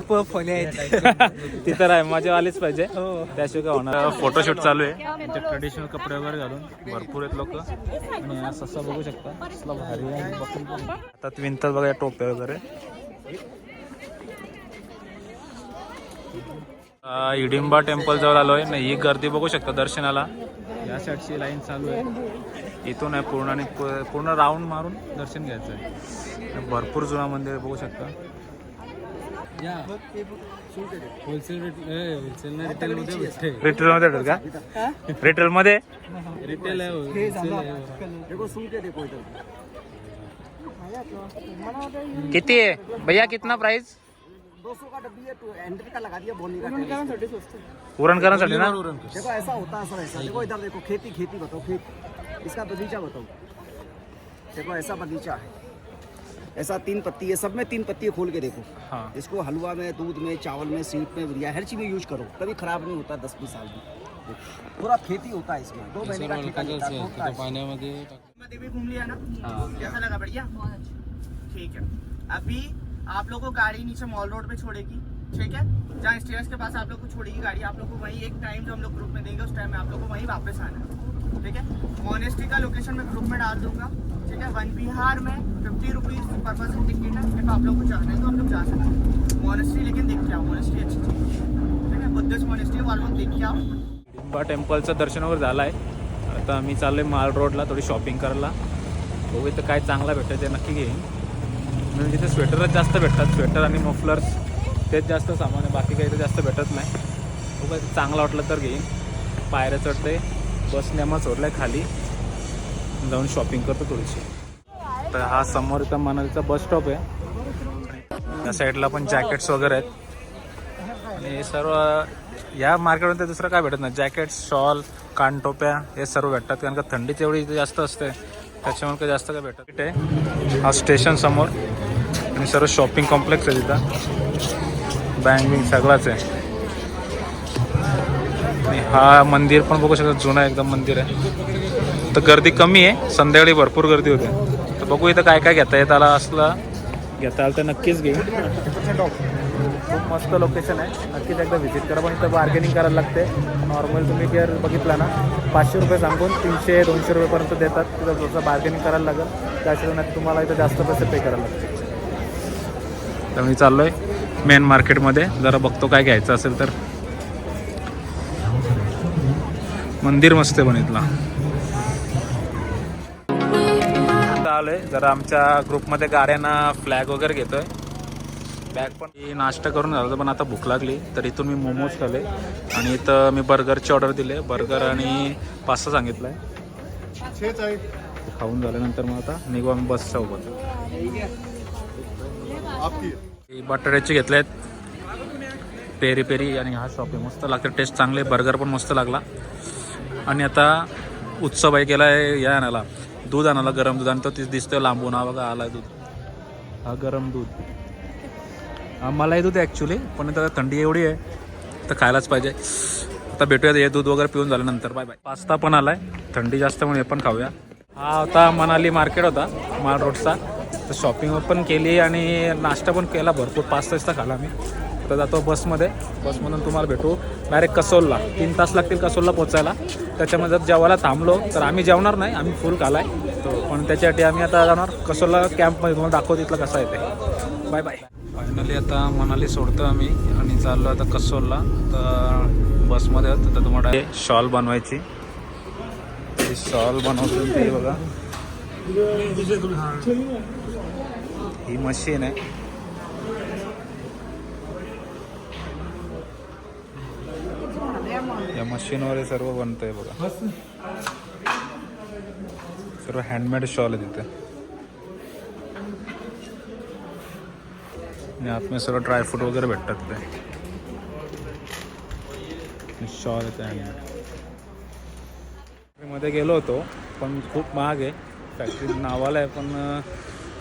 खूप फनी आहेत ती. तर आहे मजा आलीच पाहिजे. हो. त्याशिवाय काय होणार? फोटोशूट चालू आहे. ते ट्रेडिशनल कपडे वगैरे घालून भरपूर आहेत लोक. आणि ससा बघू शकता. भारी आहे. हातात विणतात बघा या टोप्या वगैरे. आ, इडिंबा टेम्पल जवळ आलोय. ना ही गर्दी बघू शकता दर्शनाला. या साईडची लाईन चालू आहे. इथून आहे पूर्ण आणि पू- पूर्ण राऊंड मारून दर्शन घ्यायचं आहे. भरपूर जुना मंदिर आहे, बघू शकता. होलसेल होलसेल रिटेल मध्ये भेटते रिटेल मध्ये भेटेल का? रिटेल मध्ये? रिटेल आहे होलसेल किती आहे? भैया कितना प्राइस पुरण करण्यासाठी ना? देखो ऐसा होता है सर ऐसा। देखो इधर देखो खेती खेती बताओ खेत। इसका बगीचा बताओ। देखो ऐसा बगीचा है। ऐसा तीन पत्ती है सब में तीन पत्ती खोल के देखो। हाँ। इसको हलवा में दूध में चावल में सीप में बिरिया हर चीज़ में यूज़ करो। कभी खराब नहीं होता दस बीस साल में। पूरा खेती होता है इसमें। दो महीने का ठेका है। भी घूम लिया ना? कैसा लगा बढ़िया? ठीक है। अभी आप लोग को गाड़ी नीचे मॉल रोड पे छोड़ेगी ठीक है? जहाँ स्टेयर्स के पास आप लोग को छोड़ेगी गाड़ी आप लोग को वहीं एक टाइम जो हम लोग ग्रुप में देंगे उस टाइम में आप लोग को वहीं वापस आना है। ठीक है? मोनेस्ट्री का लोकेशन मैं ग्रुप में डाल दूँगा। ठीक है? वन बिहार में फिफ्टी रुपीज पर पर्सन टिकट है if आप लोग को जाना है तो आप लोग जा सकते हैं। मोनेस्ट्री लेकिन देख के आओ मोनेस्ट्री अच्छी चीज है। ठीक है? बुद्धिस्ट मोनेस्ट्री वाल लोग देख के आओ डिंबा टेम्पलचं दर्शन वगैरे झालं आहे आता मी चाललो आहे माल रोडला थोडी शॉपिंग करायला. बघू इथं काय चांगला भेटतं ते नक्की घेईन. म्हणजे तिथे स्वेटरच जास्त भेटतात स्वेटर आणि मफलर्स तेच जास्त सामान आहे बाकी काही तर जास्त भेटत नाही. बघू इथं चांगलं वाटलं तर घेईन. पायऱ्या चढते बसने आम्हाला आहे खाली. जाऊन शॉपिंग करतो थोडीशी. तर हा समोर इथं मनालीचा बस स्टॉप आहे. या साईडला पण जॅकेट्स वगैरे आहेत. आणि हे सर्व या मार्केटमध्ये दुसरं काय भेटत नाही. जॅकेट शॉल कानटोप्या हे सर्व भेटतात. कारण का थंडीच एवढी इथे जास्त असते. त्याच्यामुळे काही जास्त काय भेटत आहे हा स्टेशन समोर. आणि सर्व शॉपिंग कॉम्प्लेक्स आहे तिथं. बँक बिंग सगळाच आहे. हा मंदिर पण बघू शकता जुना एकदम मंदिर आहे. तर गर्दी कमी आहे संध्याकाळी भरपूर गर्दी होते. तर बघू इथं काय काय घेता येत आला असलं. घेता आलं तर नक्कीच घेईन खूप मस्त लोकेशन आहे. नक्कीच एकदा व्हिजिट करा पण इथं बार्गेनिंग करायला लागते. नॉर्मल तुम्ही जर बघितला ना पाचशे रुपये सांगून तीनशे दोनशे रुपयेपर्यंत देतात. तिथं जसं बार्गेनिंग करायला लागेल त्याशिवाय तुम्हाला इथं जास्त पैसे पे करायला लागते तर मी चाललो आहे मेन मार्केटमध्ये जरा बघतो काय घ्यायचं असेल तर. मंदिर मस्त आहे पण इथला. आता आलोय. जरा आमच्या ग्रुपमध्ये गाड्यांना फ्लॅग वगैरे घेतोय. बॅग पण मी नाश्ता करून झालं होतं, पण आता भूक लागली. तर इथून मी मोमोज खाले आणि इथं मी बर्गरची ऑर्डर दिले. बर्गर आणि पास्ता सांगितलं आहे खाऊन झाल्यानंतर मग आता निघू आम्ही बस सोबत. बटाट्याचे घेतले आहेत पेरी पेरी आणि हा शॉपिंग मस्त लागते. टेस्ट चांगले. बर्गर पण मस्त लागला. आणि आता उत्सव आहे केला आहे या आणायला. दूध आणायला गरम दूध आणि तो तिथे दिसतोय लांबून. हा बघा आला दूध. हा गरम दूध. मलाही मलाई दूध आहे ॲक्च्युली पण आता थंडी एवढी आहे तर खायलाच पाहिजे. आता भेटूयात हे दूध वगैरे पिऊन झाल्यानंतर. Bye bye. पास्ता पण आलाय. थंडी जास्त म्हणून हे पण खाऊया. हा होता मनाली मार्केट होता माल रोडचा. तर शॉपिंग पण केली आणि नाश्ता पण केला भरपूर पाच खाला मी तर जातो बसमध्ये. बसमधून तुम्हाला भेटू. डायरेक्ट कसोलला. तीन तास लागतील कसोलला पोचायला त्याच्यामध्ये जर जेवायला थांबलो तर आम्ही जेवणार नाही. आम्ही फुल खालाय. तो पण त्याच्यासाठी आम्ही आता जाणार कसोलला कॅम्पमध्ये तुम्हाला दाखवतो तिथलं कसं आहे ते. बाय बाय फायनली आता मनाली सोडतो आम्ही आणि चाललो आता कसोलला. तर बसमध्ये आहोत. तर तुम्हाला शॉल बनवायची. ही शॉल बनवतो ते बघा. ही मशीन आहे. या मशीनवर हे सर्व बनतंय बघा. सर्व हँडमेड शॉल आहे तिथे आणि आतमध्ये सर्व ड्रायफ्रूट वगैरे भेटतात ते शॉल येते हँडमेडमध्ये गेलो होतो पण खूप महाग आहे. फॅक्टरी नावाला आहे पण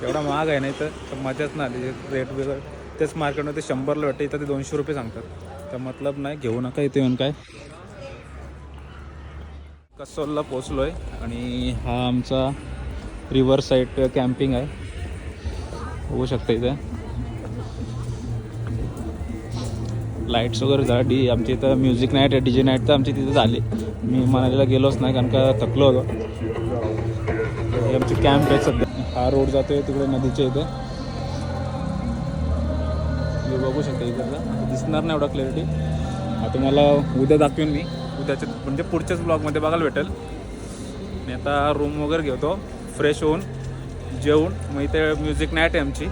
एवढा महाग आहे नाही तर मजाच नाही आली. रेट वगैरे तेच मार्केटमध्ये शंभरला भेटते इथं ते दोनशे रुपये सांगतात. तर मतलब नाही घेऊ नका इथे येऊन काय. कसोलला पोचलो आहे आणि हा आमचा रिव्हर साईड कॅम्पिंग आहे. बघू शकतं इथे. लाईट्स वगैरे झाली आमच्या इथं music night D J night तर आमची तिथं झाली. मी मनालीला गेलोच नाही कारण का थकलो होतो. हे आमचे कॅम्प आहे सध्या. हा रोड जातोय तिकडे नदीच्या इथे. बघू शकता इकडचा. दिसणार नाही एवढा क्लॅरिटी आता मला उद्या दाखवेन मी. उद्याच्या म्हणजे पुढच्याच ब्लॉगमध्ये बघायला भेटेल. मी आता रूम वगैरे घेतो. फ्रेश होऊन जेवून. मग इथे म्युझिक नाईट आहे आमची.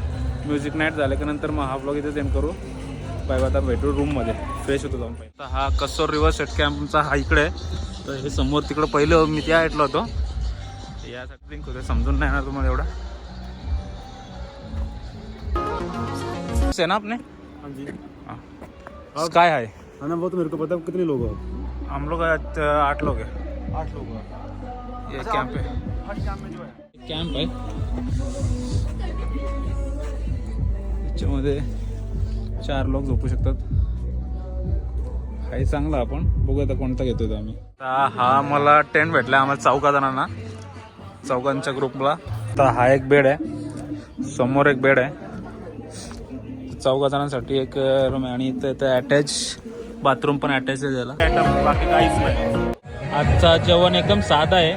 म्युझिक नाईट झाल्यानंतर मग हा ब्लॉग इथे सेंड करू. बाय आता भेटू रूममध्ये फ्रेश होतो जाऊन पाहिजे हा कसोर रिव्हर सेट कॅम्पचा हा इकडे आहे. तर हे समोर तिकडं पहिलं मी त्या ऐकलं होतो. यासाठी लिंक होते समजून नाही येणार तुम्हाला एवढा. है ना आपने हाँ जी। हाँ. स्काई हाई हाँ ना वो तो मेरे को पता है कितने लोग हो हम लोग आठ लोग हैं। आठ लोग हो। ये कैंप है। हर काम में जो है। कॅम्प आहे त्याच्यामध्ये चार लोक झोपू शकतात। काही चांगला आपण बघू आता कोणता घेतोय आम्ही. हा मला टेंट भेटला आम्हाला चौका जणांना चौकांच्या ग्रुपला आता हा एक बेड आहे समोर एक बेड आहे. चौघा जणांसाठी एक रूम आहे. आणि इथं इथं अटॅच बाथरूम पण अटॅच आहे त्याला. बाकी काहीच नाही. आजचा जेवण एकदम साधा आहे.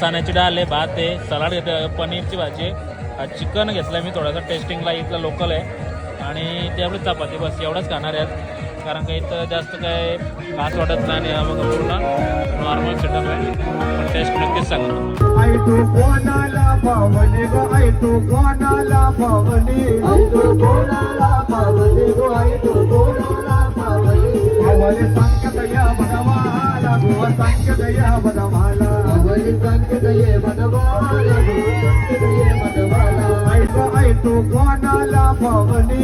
चण्याची डाळ आहे भात आहे सलाड घेतलं पनीरची भाजी आहे. चिकन घेतलं मी थोडासा टेस्टिंगला इथलं लोकल आहे. आणि ते आपली चपाती बस एवढंच खाणार आहेत कारण का इथं जास्त काय खास वाटत नाही आणि बघा पूर्ण नॉर्मल सेटअप आहे. पण टेस्ट नक्कीच सांगा ಅವಳಿ ಸಾಂಕದಯ ಮನವಾಲ ಗೋವ ಸಾಂಕದಯ ಮನವಾಲ ಅವಳಿ ಸಾಂಕದಯ ಮನವಾಲ ಗೋವ ಸಾಂಕದಯ ಮನವಾಲ ಆಯ್ತು ಆಯ್ತು ಕೋಣಾಲ ಪವನಿ